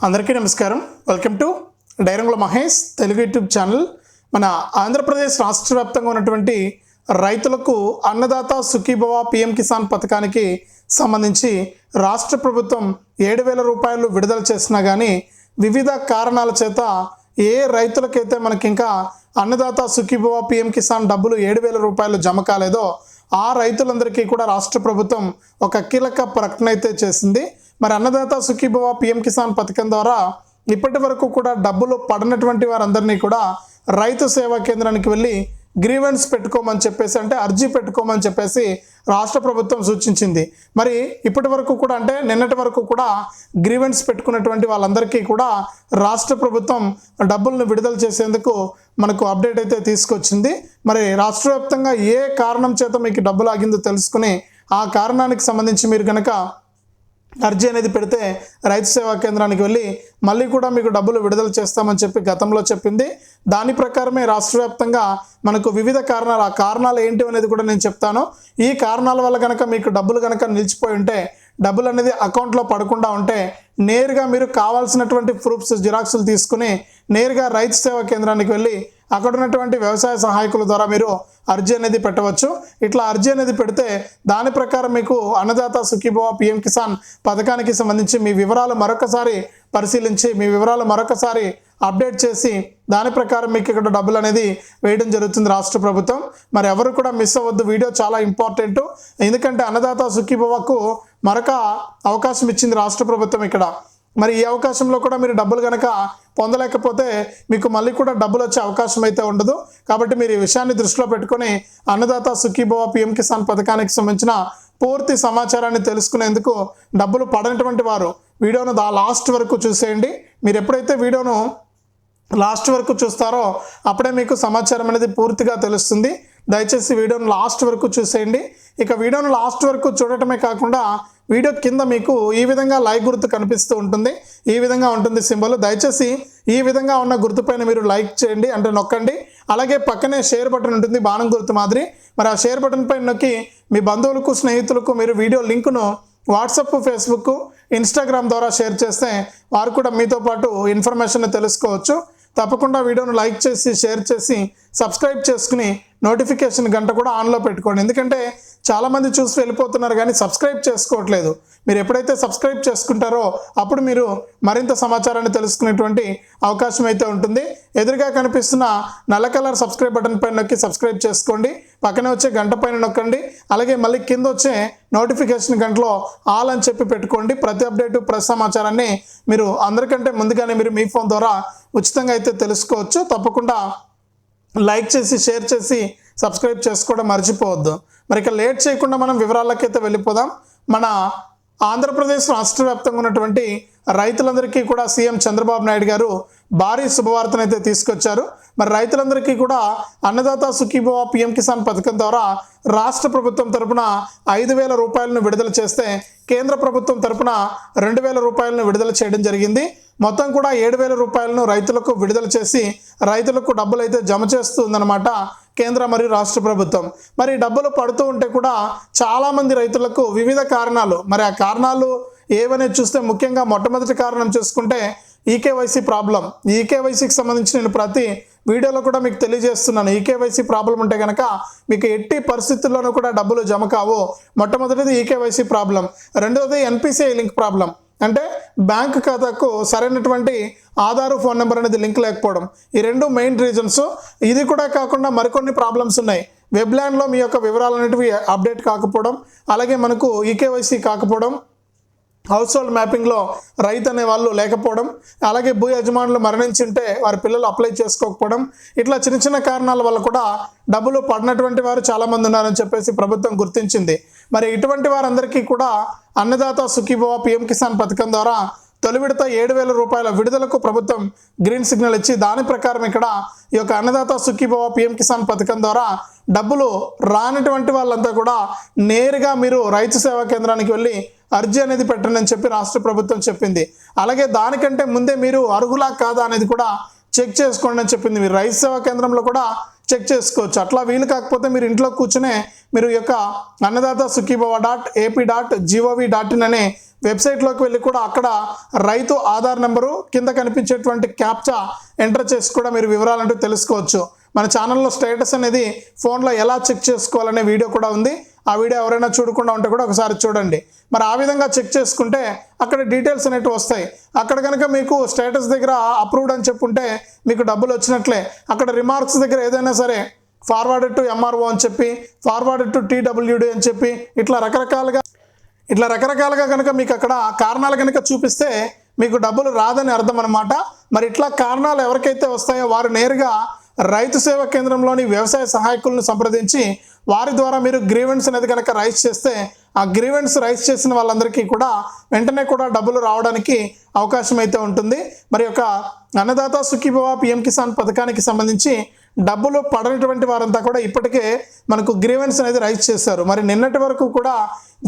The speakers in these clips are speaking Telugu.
అందరికీ నమస్కారం. Welcome to Dairangula Mahesh Telugu YouTube channel. మన ఆంధ్రప్రదేశ్ రాష్ట్ర వ్యాప్తంగా ఉన్నటువంటి రైతులకు అన్నదాత సుఖీభవ పిఎం కిసాన్ పథకానికి సంబంధించి రాష్ట్ర ప్రభుత్వం ఏడు వేల రూపాయలు విడుదల చేసినా కానీ వివిధ కారణాల చేత ఏ రైతులకైతే మనకి ఇంకా అన్నదాత సుఖీభవ పిఎం కిసాన్ డబ్బులు ఏడు వేల రూపాయలు జమ కాలేదో ఆ రైతులందరికీ కూడా రాష్ట్ర ప్రభుత్వం ఒక కీలక ప్రకటన అయితే చేసింది. మరి అన్నదాత సుఖీభవ పిఎం కిసాన్ పథకం ద్వారా ఇప్పటి వరకు కూడా డబ్బులు పడనటువంటి వారందరినీ కూడా రైతు సేవా కేంద్రానికి వెళ్ళి గ్రీవెన్స్ పెట్టుకోమని చెప్పేసి అంటే అర్జీ పెట్టుకోమని చెప్పేసి రాష్ట్ర ప్రభుత్వం సూచించింది. మరి ఇప్పటి వరకు కూడా అంటే నిన్నటి వరకు కూడా గ్రీవెన్స్ పెట్టుకున్నటువంటి వాళ్ళందరికీ కూడా రాష్ట్ర ప్రభుత్వం డబ్బులను విడుదల చేసేందుకు మనకు అప్డేట్ అయితే తీసుకొచ్చింది. మరి రాష్ట్రవ్యాప్తంగా ఏ కారణం చేత మీకు డబ్బులు ఆగిందో తెలుసుకుని ఆ కారణానికి సంబంధించి మీరు కనుక అర్జీ అనేది పెడితే రైతు సేవా కేంద్రానికి వెళ్ళి మళ్ళీ కూడా మీకు డబ్బులు విడుదల చేస్తామని చెప్పి గతంలో చెప్పింది. దాని ప్రకారమే రాష్ట్ర వ్యాప్తంగా మనకు వివిధ కారణాలు ఆ కారణాలు ఏంటి అనేది కూడా నేను చెప్తాను. ఈ కారణాల వల్ల కనుక మీకు డబ్బులు కనుక నిలిచిపోయి ఉంటే డబ్బులు అనేది అకౌంట్లో పడకుండా ఉంటే నేరుగా మీరు కావాల్సినటువంటి ప్రూఫ్స్ జిరాక్సులు తీసుకుని నేరుగా రైతు సేవా కేంద్రానికి వెళ్ళి అక్కడ ఉన్నటువంటి వ్యవసాయ సహాయకుల ద్వారా మీరు అర్జీ అనేది పెట్టవచ్చు. ఇట్లా అర్జీ అనేది పెడితే దాని ప్రకారం మీకు అన్నదాత సుఖీభవ పిఎం కిసాన్ పథకానికి సంబంధించి మీ వివరాలు మరొకసారి పరిశీలించి మీ వివరాలు మరొకసారి అప్డేట్ చేసి దాని ప్రకారం మీకు ఇక్కడ డబ్బులు అనేది వేయడం జరుగుతుంది రాష్ట్ర ప్రభుత్వం. మరి ఎవరు కూడా మిస్ అవ్వద్దు వీడియో చాలా ఇంపార్టెంట్. ఎందుకంటే అన్నదాత సుఖీభవకు మరొక అవకాశం ఇచ్చింది రాష్ట్ర ప్రభుత్వం ఇక్కడ. మరి ఈ అవకాశంలో కూడా మీరు డబ్బులు కనుక పొందలేకపోతే మీకు మళ్ళీ కూడా డబ్బులు వచ్చే అవకాశం అయితే ఉండదు. కాబట్టి మీరు ఈ విషయాన్ని దృష్టిలో పెట్టుకొని అన్నదాత సుఖీభవ పిఎం కిసాన్ పథకానికి సంబంధించిన పూర్తి సమాచారాన్ని తెలుసుకునేందుకు డబ్బులు పడనటువంటి వారు వీడియోను దా లాస్ట్ వరకు చూసేయండి. మీరు ఎప్పుడైతే వీడియోను లాస్ట్ వరకు చూస్తారో అప్పుడే మీకు సమాచారం అనేది పూర్తిగా తెలుస్తుంది. దయచేసి వీడియోను లాస్ట్ వరకు చూసేయండి. ఇక వీడియోను లాస్ట్ వరకు చూడటమే కాకుండా వీడియో కింద మీకు ఈ విధంగా లైక్ గుర్తు కనిపిస్తూ ఉంటుంది. ఈ విధంగా ఉంటుంది సింబల్. దయచేసి ఈ విధంగా ఉన్న గుర్తుపైన మీరు లైక్ చేయండి అంటే నొక్కండి. అలాగే పక్కనే షేర్ బటన్ ఉంటుంది బాణం గుర్తు మాదిరి. మరి ఆ షేర్ బటన్ పైన నొక్కి మీ బంధువులకు స్నేహితులకు మీరు వీడియో లింకును వాట్సప్ ఫేస్బుక్ ఇన్స్టాగ్రామ్ ద్వారా షేర్ చేస్తే వారు కూడా మీతో పాటు ఇన్ఫర్మేషన్ తెలుసుకోవచ్చు. తప్పకుండా వీడియోను లైక్ చేసి షేర్ చేసి సబ్స్క్రైబ్ చేసుకుని నోటిఫికేషన్ గంట కూడా ఆన్లో పెట్టుకోండి. ఎందుకంటే చాలామంది చూసి వెళ్ళిపోతున్నారు కానీ సబ్స్క్రైబ్ చేసుకోవట్లేదు. మీరు ఎప్పుడైతే సబ్స్క్రైబ్ చేసుకుంటారో అప్పుడు మీరు మరింత సమాచారాన్ని తెలుసుకునేటువంటి అవకాశం అయితే ఉంటుంది. ఎదురుగా కనిపిస్తున్న నల్ల కలర్ సబ్స్క్రైబ్ బటన్ పైన నొక్కి సబ్స్క్రైబ్ చేసుకోండి. పక్కనే వచ్చే గంట పైన నొక్కండి. అలాగే మళ్ళీ కింద వచ్చే నోటిఫికేషన్ గంటలో ఆల్ అని చెప్పి పెట్టుకోండి. ప్రతి అప్డేట్ ప్రతి సమాచారాన్ని మీరు అందరికంటే ముందుగానే మీరు మీ ఫోన్ ద్వారా ఉచితంగా అయితే తెలుసుకోవచ్చు. తప్పకుండా లైక్ చేసి షేర్ చేసి సబ్స్క్రైబ్ చేసుకోవడం మర్చిపోవద్దు. మరి ఇక లేట్ చేయకుండా మనం వివరాలకైతే వెళ్ళిపోదాం. మన ఆంధ్రప్రదేశ్ రాష్ట్ర వ్యాప్తంగా ఉన్నటువంటి రైతులందరికీ కూడా సీఎం చంద్రబాబు నాయుడు గారు భారీ శుభవార్తను అయితే తీసుకొచ్చారు. మరి రైతులందరికీ కూడా అన్నదాత సుఖీభవ పిఎం కిసాన్ పథకం ద్వారా రాష్ట్ర ప్రభుత్వం తరపున ఐదు వేల రూపాయలను విడుదల చేస్తే కేంద్ర ప్రభుత్వం తరపున రెండు వేల రూపాయలను విడుదల చేయడం జరిగింది. మొత్తం కూడా ఏడు వేల రూపాయలను రైతులకు విడుదల చేసి రైతులకు డబ్బులు అయితే జమ చేస్తుందన్నమాట కేంద్ర మరియు రాష్ట్ర ప్రభుత్వం. మరి డబ్బులు పడుతూ ఉంటే కూడా చాలామంది రైతులకు వివిధ కారణాలు మరి ఆ కారణాలు ఏవనే చూస్తే ముఖ్యంగా మొట్టమొదటి కారణం చూసుకుంటే ఈకేవైసీ ప్రాబ్లం. ఈకేవైసీకి సంబంధించి నేను ప్రతి వీడియోలో కూడా మీకు తెలియజేస్తున్నాను. ఈకేవైసీ ప్రాబ్లం ఉంటే కనుక మీకు ఎట్టి పరిస్థితుల్లోనూ కూడా డబ్బులు జమ కావు. మొట్టమొదటిది ఈకేవైసీ ప్రాబ్లం. రెండవది ఎన్పిసిఐ లింక్ ప్రాబ్లం. అంటే బ్యాంక్ ఖాతాకు సరైనటువంటి ఆధారు ఫోన్ నెంబర్ అనేది లింక్ లేకపోవడం. ఈ రెండు మెయిన్ రీజన్స్. ఇది కూడా కాకుండా మరికొన్ని ప్రాబ్లమ్స్ ఉన్నాయి. వెబ్లాండ్లో మీ యొక్క వివరాలు అనేటివి అప్డేట్ కాకపోవడం అలాగే మనకు ఈకేవైసీ కాకపోవడం హౌస్ హోల్డ్ మ్యాపింగ్లో రైతు అనే వాళ్ళు లేకపోవడం అలాగే భూ యజమానులు మరణించుంటే వారి పిల్లలు అప్లై చేసుకోకపోవడం ఇట్లా చిన్న చిన్న కారణాల వల్ల కూడా డబ్బులు పడినటువంటి వారు చాలామంది ఉన్నారని చెప్పేసి ప్రభుత్వం గుర్తించింది. మరి ఇటువంటి వారందరికీ కూడా అన్నదాత సుఖీభవ పిఎం కిసాన్ పథకం ద్వారా తొలి విడత ఏడు వేల రూపాయల విడుదలకు ప్రభుత్వం గ్రీన్ సిగ్నల్ ఇచ్చి దాని ప్రకారం ఇక్కడ ఈ యొక్క అన్నదాత సుఖీభవ పిఎం కిసాన్ పథకం ద్వారా డబ్బులు రానటువంటి వాళ్ళంతా కూడా నేరుగా మీరు రైతు సేవా కేంద్రానికి వెళ్ళి అర్జీ అనేది పెట్టండి అని చెప్పి రాష్ట్ర ప్రభుత్వం చెప్పింది. అలాగే దానికంటే ముందే మీరు అర్హులా కాదా అనేది కూడా చెక్ చేసుకోండి అని చెప్పింది. మీరు రైతు సేవా కేంద్రంలో కూడా చెక్ చేసుకోవచ్చు. అట్లా వీలు కాకపోతే మీరు ఇంట్లో కూర్చునే మీరు ఈ యొక్క Annadata Sukhibhava dot AP dot gov dot in అనే వెబ్సైట్లోకి వెళ్ళి కూడా అక్కడ రైతు ఆధార్ నెంబరు కింద కనిపించేటువంటి క్యాప్చా ఎంటర్ చేసి కూడా మీరు వివరాలంటూ తెలుసుకోవచ్చు. మన ఛానల్లో స్టేటస్ అనేది ఫోన్లో ఎలా చెక్ చేసుకోవాలనే వీడియో కూడా ఉంది. ఆ వీడియో ఎవరైనా చూడకుండా ఉంటే కూడా ఒకసారి చూడండి. మరి ఆ విధంగా చెక్ చేసుకుంటే అక్కడ డీటెయిల్స్ అనేవి వస్తాయి. అక్కడ కనుక మీకు స్టేటస్ దగ్గర అప్రూవ్డ్ అని చెప్పుంటే మీకు డబ్బులు వచ్చినట్లే. అక్కడ రిమార్క్స్ దగ్గర ఏదైనా సరే ఫార్వర్డ్ టు ఎంఆర్ఓ అని చెప్పి ఫార్వర్డ్ టు టీడబ్ల్యూడి అని చెప్పి ఇట్లా రకరకాలుగా ఇట్లా రకరకాలుగా కనుక మీకు అక్కడ కారణాలు కనుక చూపిస్తే మీకు డబ్బులు రాదని అర్థం అనమాట మరి ఇట్లా కారణాలు ఎవరికైతే వస్తాయో వారు నేరుగా రైతు సేవా కేంద్రంలోని వ్యవసాయ సహాయకులను సంప్రదించి వారి ద్వారా మీరు గ్రీవెన్స్ అనేది కనుక రైస్ చేస్తే ఆ గ్రీవెన్స్ రైస్ చేసిన వాళ్ళందరికీ కూడా వెంటనే కూడా డబ్బులు రావడానికి అవకాశం అయితే ఉంటుంది. మరి యొక్క అన్నదాత సుఖీభవ పిఎం కిసాన్ పథకానికి సంబంధించి డబ్బులు పడనటువంటి వారంతా కూడా ఇప్పటికే మనకు గ్రీవెన్స్ అనేది రైజ్ చేశారు. మరి నిన్నటి వరకు కూడా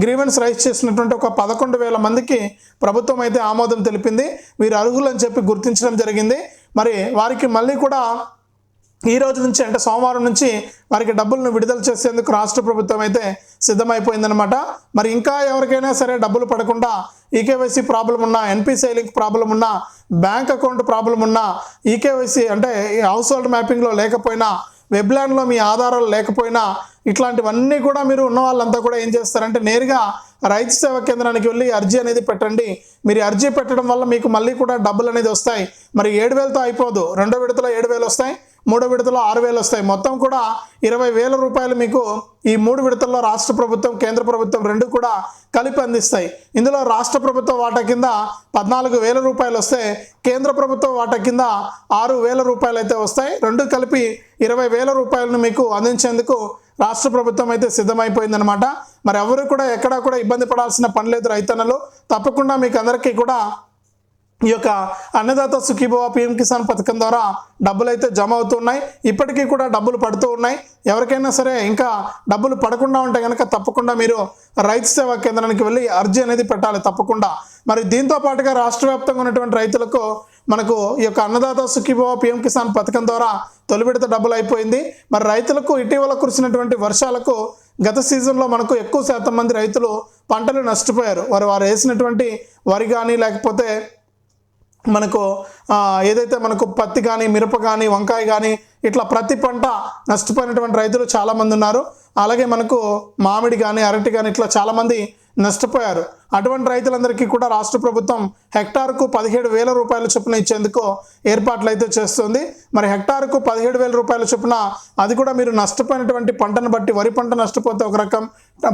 గ్రీవెన్స్ రైజ్ చేసినటువంటి ఒక పదకొండు వేల మందికి ప్రభుత్వం అయితే ఆమోదం తెలిపింది. వీరు అర్హులు అని చెప్పి గుర్తించడం జరిగింది. మరి వారికి మళ్ళీ కూడా ఈ రోజు నుంచి అంటే సోమవారం నుంచి వారికి డబ్బులను విడుదల చేసేందుకు రాష్ట్ర ప్రభుత్వం అయితే సిద్ధమైపోయిందనమాట మరి ఇంకా ఎవరికైనా సరే డబ్బులు పడకుండా ఈకేవైసీ ప్రాబ్లం ఉన్నా ఎన్పిసిఐ లింక్ ప్రాబ్లం ఉన్నా బ్యాంక్ అకౌంట్ ప్రాబ్లం ఉన్నా ఈకేవైసీ అంటే హౌస్ హోల్డ్ మ్యాపింగ్లో లేకపోయినా వెబ్లాండ్లో మీ ఆధారాలు లేకపోయినా ఇట్లాంటివన్నీ కూడా మీరు ఉన్న వాళ్ళంతా కూడా ఏం చేస్తారంటే నేరుగా రైతు సేవా కేంద్రానికి వెళ్ళి అర్జీ అనేది పెట్టండి. మీరు అర్జీ పెట్టడం వల్ల మీకు మళ్ళీ కూడా డబ్బులు అనేది వస్తాయి. మరి ఏడు వేలతో అయిపోదు. రెండో విడతలో ఏడు వేలు వస్తాయి. మూడో విడతలో ఆరు వేలు వస్తాయి. మొత్తం కూడా ఇరవై వేల రూపాయలు మీకు ఈ మూడు విడతల్లో రాష్ట్ర ప్రభుత్వం కేంద్ర ప్రభుత్వం రెండు కూడా కలిపి అందిస్తాయి. ఇందులో రాష్ట్ర ప్రభుత్వ వాటా కింద పద్నాలుగు వేల రూపాయలు వస్తే కేంద్ర ప్రభుత్వ వాటా కింద ఆరు వేల రూపాయలు అయితే వస్తాయి. రెండు కలిపి ఇరవై వేల రూపాయలను మీకు అందించేందుకు రాష్ట్ర ప్రభుత్వం అయితే సిద్ధమైపోయిందనమాట మరి ఎవరు కూడా ఎక్కడా కూడా ఇబ్బంది పడాల్సిన పని లేదు రైతన్నలు. తప్పకుండా మీకు అందరికీ కూడా ఈ యొక్క అన్నదాత సుఖీభవ పిఎం కిసాన్ పథకం ద్వారా డబ్బులు అయితే జమ అవుతున్నాయి. ఇప్పటికీ కూడా డబ్బులు పడుతూ ఉన్నాయి. ఎవరికైనా సరే ఇంకా డబ్బులు పడకుండా ఉంటే కనుక తప్పకుండా మీరు రైతు సేవా కేంద్రానికి వెళ్ళి అర్జీ అనేది పెట్టాలి తప్పకుండా. మరి దీంతో పాటుగా రాష్ట్ర వ్యాప్తంగా ఉన్నటువంటి రైతులకు మనకు ఈ యొక్క అన్నదాత సుఖీభవ పిఎం కిసాన్ పథకం ద్వారా తొలి విడత డబ్బులు అయిపోయింది. మరి రైతులకు ఇటీవల కురిసినటువంటి వర్షాలకు గత సీజన్లో మనకు ఎక్కువ శాతం మంది రైతులు పంటలు నష్టపోయారు. వారు వారు వేసినటువంటి వరి కానీ లేకపోతే మనకు ఏదైతే మనకు పత్తి కానీ మిరప కానీ వంకాయ కానీ ఇట్లా ప్రతి పంట నష్టపోయినటువంటి రైతులు చాలామంది ఉన్నారు. అలాగే మనకు మామిడి కానీ అరటి కానీ ఇట్లా చాలామంది నష్టపోయారు. అటువంటి రైతులందరికీ కూడా రాష్ట్ర ప్రభుత్వం హెక్టార్కు పదిహేడు వేల రూపాయల చొప్పున ఇచ్చేందుకు ఏర్పాట్లు అయితే చేస్తుంది. మరి హెక్టార్కు పదిహేడు వేల రూపాయల చొప్పున అది కూడా మీరు నష్టపోయినటువంటి పంటను బట్టి వరి పంట నష్టపోతే ఒక రకం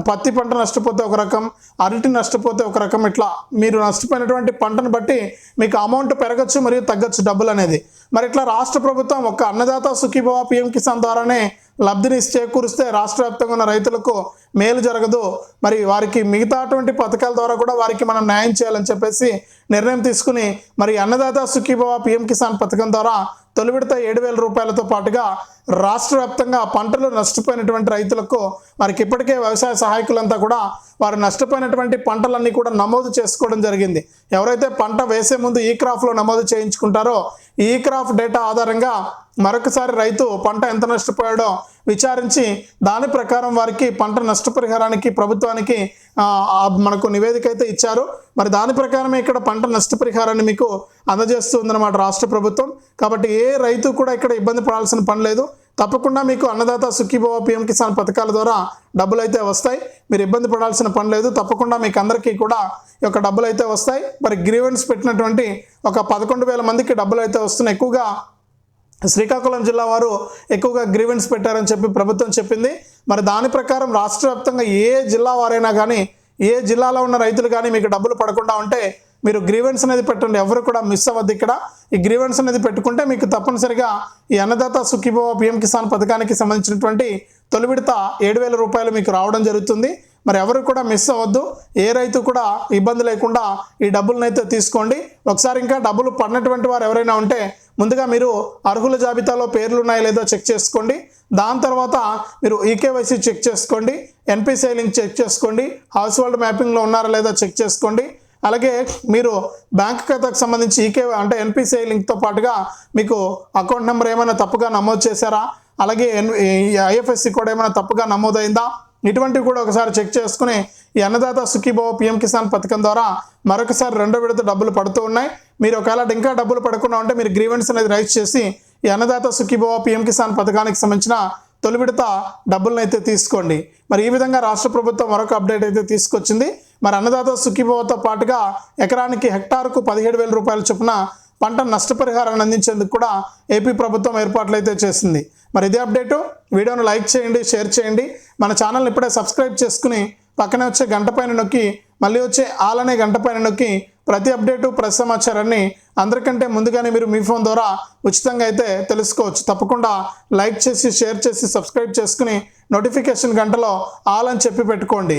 పత్తి పంట నష్టపోతే ఒక రకం అరటి నష్టపోతే ఒక రకం ఇట్లా మీరు నష్టపోయినటువంటి పంటను బట్టి మీకు అమౌంట్ పెరగచ్చు మరియు తగ్గచ్చు డబ్బులు అనేది. మరి ఇట్లా రాష్ట్ర ప్రభుత్వం ఒక అన్నదాత సుఖీభవ పిఎం కిసాన్ ద్వారానే లబ్ధిని చేకూరిస్తే రాష్ట్ర వ్యాప్తంగా ఉన్న రైతులకు మేలు జరగదు. మరి వారికి మిగతాటువంటి పథకాల ద్వారా కూడా వారికి మనం న్యాయం చేయాలని చెప్పేసి నిర్ణయం తీసుకుని మరి అన్నదాత సుఖీభవ పిఎం కిసాన్ పథకం ద్వారా తొలి విడత ఏడు వేల రూపాయలతో పాటుగా రాష్ట్ర వ్యాప్తంగా పంటలు నష్టపోయినటువంటి రైతులకు వారికి ఇప్పటికే వ్యవసాయ సహాయకులంతా కూడా వారు నష్టపోయినటువంటి పంటలన్నీ కూడా నమోదు చేసుకోవడం జరిగింది. ఎవరైతే పంట వేసే ముందు ఈ క్రాఫ్లో నమోదు చేయించుకుంటారో ఈ క్రాఫ్ డేటా ఆధారంగా మరొకసారి రైతు పంట ఎంత నష్టపోయాడో విచారించి దాని ప్రకారం వారికి పంట నష్టపరిహారానికి ప్రభుత్వానికి మనకు నివేదిక అయితే ఇచ్చారు. మరి దాని ప్రకారమే ఇక్కడ పంట నష్టపరిహారాన్ని మీకు అందజేస్తుందన్నమాట రాష్ట్ర ప్రభుత్వం. కాబట్టి ఏ రైతు కూడా ఇక్కడ ఇబ్బంది పడాల్సిన పని లేదు. తప్పకుండా మీకు అన్నదాత సుఖీభవ పిఎం కిసాన్ పథకాల ద్వారా డబ్బులు అయితే వస్తాయి. మీరు ఇబ్బంది పడాల్సిన పని లేదు. తప్పకుండా మీకు అందరికీ కూడా ఈ యొక్క డబ్బులు అయితే వస్తాయి. మరి గ్రీవెన్స్ పెట్టినటువంటి ఒక పదకొండు వేల మందికి డబ్బులు అయితే వస్తున్నాయి. ఎక్కువగా శ్రీకాకుళం జిల్లా వారు ఎక్కువగా గ్రీవెన్స్ పెట్టారని చెప్పి ప్రభుత్వం చెప్పింది. మరి దాని ప్రకారం రాష్ట్ర వ్యాప్తంగా ఏ జిల్లా వారైనా కానీ ఏ జిల్లాలో ఉన్న రైతులు కానీ మీకు డబ్బులు పడకుండా ఉంటే మీరు గ్రీవెన్స్ అనేది పెట్టండి. ఎవరు కూడా మిస్ అవ్వద్దు ఇక్కడ. ఈ గ్రీవెన్స్ అనేది పెట్టుకుంటే మీకు తప్పనిసరిగా ఈ అన్నదాత సుఖీభవ పిఎం కిసాన్ పథకానికి సంబంధించినటువంటి తొలి విడత ఏడు వేల రూపాయలు మీకు రావడం జరుగుతుంది. మరి ఎవరు కూడా మిస్ అవ్వద్దు. ఏ రైతు కూడా ఇబ్బంది లేకుండా ఈ డబ్బులను అయితే తీసుకోండి. ఒకసారి ఇంకా డబ్బులు పడినటువంటి వారు ఎవరైనా ఉంటే ముందుగా మీరు అర్హుల జాబితాలో పేర్లు ఉన్నాయో లేదో చెక్ చేసుకోండి. దాని తర్వాత మీరు ఈకేవైసీ చెక్ చేసుకోండి. ఎన్పిసిఐ లింక్ చెక్ చేసుకోండి. హౌస్ హోల్డ్ మ్యాపింగ్లో ఉన్నారా లేదో చెక్ చేసుకోండి. అలాగే మీరు బ్యాంక్ ఖాతాకు సంబంధించి ఈకే అంటే ఎన్పిసిఐ లింక్తో పాటుగా మీకు అకౌంట్ నెంబర్ ఏమైనా తప్పుగా నమోదు చేశారా? అలాగే ఎన్ ఐఎఫ్ఎస్సి కూడా ఏమైనా తప్పుగా నమోదైందా? ఇటువంటివి కూడా ఒకసారి చెక్ చేసుకుని ఈ అన్నదాత సుఖీభావ పిఎం కిసాన్ పథకం ద్వారా మరొకసారి రెండో విడత డబ్బులు పడుతూ ఉన్నాయి. మీరు ఒకవేళ ఇంకా డబ్బులు పడకుండా ఉంటే మీరు గ్రీవెన్స్ అనేది రైజ్ చేసి ఈ అన్నదాత సుఖీభావ పిఎం కిసాన్ పథకానికి సంబంధించిన తొలి విడత డబ్బులను అయితే తీసుకోండి. మరి ఈ విధంగా రాష్ట్ర ప్రభుత్వం మరొక అప్డేట్ అయితే తీసుకొచ్చింది. మరి అన్నదాత సుఖీభావతో పాటుగా ఎకరానికి హెక్టార్కు పదిహేడు వేల రూపాయల చొప్పున పంట నష్టపరిహారాన్ని అందించేందుకు కూడా ఏపీ ప్రభుత్వం ఏర్పాట్లు అయితే చేసింది. మరి ఇదే అప్డేటు. వీడియోను లైక్ చేయండి షేర్ చేయండి. మన ఛానల్ని ఇప్పుడే సబ్స్క్రైబ్ చేసుకుని పక్కనే వచ్చే గంట పైన నొక్కి మళ్ళీ వచ్చే ఆల్ అనే గంట పైన నొక్కి ప్రతి అప్డేటు ప్రతి సమాచారాన్ని అందరికంటే ముందుగానే మీరు మీ ఫోన్ ద్వారా ఉచితంగా అయితే తెలుసుకోవచ్చు. తప్పకుండా లైక్ చేసి షేర్ చేసి సబ్స్క్రైబ్ చేసుకుని నోటిఫికేషన్ గంటలో ఆల్ అని చెప్పి పెట్టుకోండి.